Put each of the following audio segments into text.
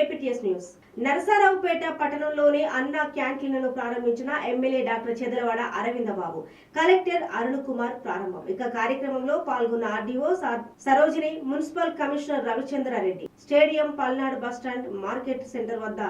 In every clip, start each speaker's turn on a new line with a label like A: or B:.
A: APTS news. Narasaraopet పట్టణంలోని అన్న క్యాంటీన్లను ప్రారంభించిన MLA doctor Chadalavada Aravinda Babu collector Arun Kumar ప్రారంభం. ఇక కార్యక్రమంలో పాల్గొన్న RDO Sarojini municipal commissioner Ravichandrareddy. Stadium Palnadu bus stand market centre వద్ద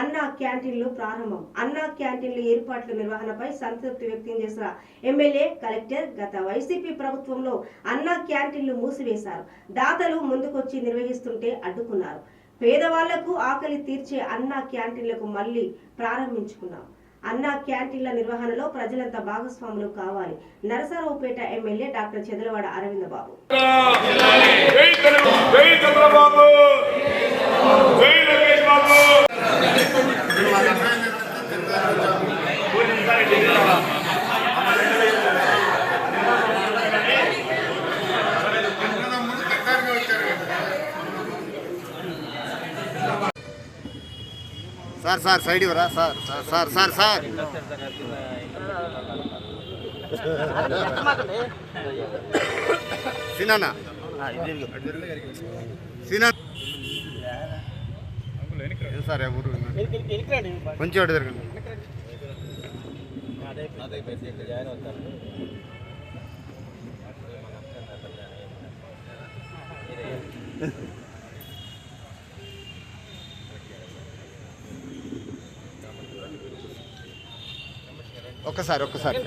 A: అన్న క్యాంటీన్లు ప్రారంభం. అన్న క్యాంటీన్లు ఏర్పాట్ల నిర్వహణపై సంతృప్తి వ్యక్తం చేసిన ఎమ్మెల్యే కలెక్టర్ గత వైసీపీ ప్రభుత్వంలో అన్న క్యాంటీన్లు మూసివేశారు. దాతలు ముందుకొచ్చి నిర్వహిస్తుంటే అడ్డుకున్నారు. పేదవాళ్ళకు ఆకలి తీర్చే అన్న క్యాంటీన్లకు మళ్ళీ ప్రారంభించుకున్నాం. అన్న క్యాంటీన్ల నిర్వహణలో ప్రజలంతా భాగస్వాములు కావాలి.
B: Narasaraopet MLA doctor Chedalavada Aravinda
C: sir sir side ఇవ్వరా sir sir sir sir sir సినానా సినా ఏం సార్ ఎవరు కొంచెం అటు తిరగండి ఒక్కసారి ఒక్కసారి